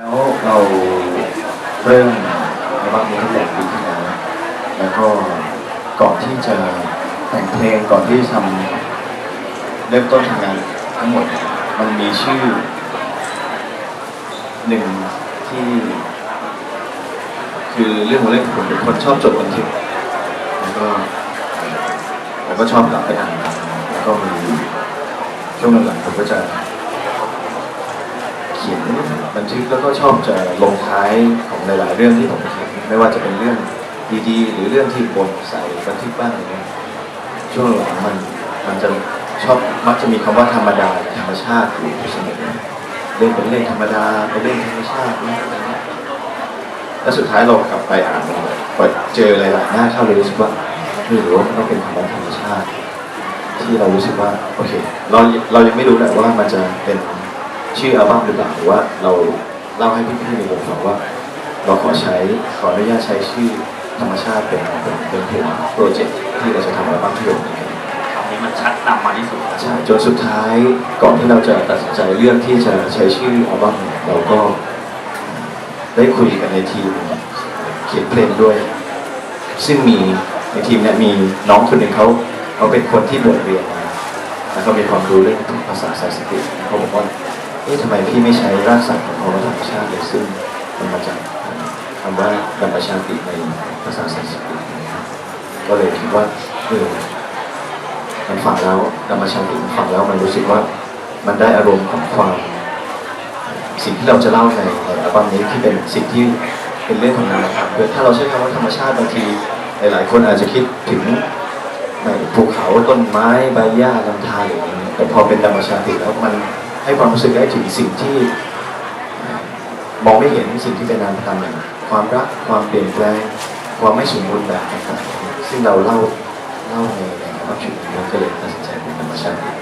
แล้วเราเริ่มอัลบั้มนี้ตั้งแต่ปีที่แล้วแล้วก็ก่อนที่จะแต่งเพลงก่อนที่ทำเริ่มต้นทำงานทั้งหมดมันมีชื่อหนึ่งที่ คือเรื่องของเรื่องผมเป็นคนชอบจดบันทึกแล้วก็ผมก็ชอบกลับไปอ่านแล้วก็มีช่วงหลังๆผมก็จะเขียน บันทึกแล้วก็ชอบจะลงท้ายของหลาย ๆ เรื่องที่ผมเขียนไม่ว่าจะเป็นเรื่องดีๆ หรือเรื่องที่บนใส่บันทึกบ้างอะไรเงี้ยช่วงหลังมันมันจะชอบมักจะมีคำว่าธรรมดาธรรมชาติอยู่เสมอเรื่องเป็นเรื่องธรรมดาเป็นเรื่องธรรมชาตินะแล้วสุดท้ายเรากลับไปอ่านมันพอเจอหลายๆหน้าเข้าเลยรู้สึกว่าไม่รู้ว่ามันต้องเป็นคำว่าธรรมชาติ ที่เรารู้สึกว่าโอเคเราเรายังไม่รู้แหละว่ามันจะเป็น ชื่ออัลบั้มหรือเปล่าหรือว่า เราเล่าให้พี่ๆในวงฟังว่า เราขอใช้ขออนุญาตใช้ชื่อธรรมชาติเป็นเป็นเป็นเพลงโปรเจกต์ที่เราจะทำอัลบั้มที่ลงนี้กันคำนี้มันชัดนำมาที่สุดใช่จนสุดท้ายก่อนที่เราจะตัดสินใจเรื่องที่จะใช้ชื่ออัลบั้มเนี่ยเราก็ได้คุยกันในทีมเขียนเพลงด้วย ซึ่งมีในทีมเนี่ยมีน้องคนหนึ่งเขาเขาเป็นคนที่บวชเรียนมาแล้วเขามีความรู้เรื่องภาษาสันสกฤตเขาบอกว่า เอ๊ะทำไมพี่ไม่ใช้รากศัพท์ของคำว่าธรรมชาติเลยซึ่งมันมาจากคำว่าธรรมชาติในภาษาสันสกฤตนะครับก็เลยคิดว่าเออมันฟังแล้วธรรมชาติมันฟังแล้วมันรู้สึกว่ามันได้อารมณ์ของความ สิ่งที่เราจะเล่าในในอัลบั้มนี้ที่เป็นสิ่งที่เป็นเรื่องของนามธรรมคือถ้าเราใช้คำว่าธรรมชาติบางทีหลายๆคนอาจจะคิดถึงในภูเขาต้นไม้ใบหญ้าลำธารออะไรเงี้แต่พอเป็นธรรมชาติแล้วมัน ให้ความรู้สึกได้ถึงสิ่งที่มองไม่เห็นสิ่งที่เป็นนามธรรมอย่างความรักความเปลี่ยนแปลงความไม่สมบูรณ์แบบต่งๆซึ่งเราเล่าเล่าในในความชุดนี้ก็เลยตัดสินใจเป็นธรรมชาติ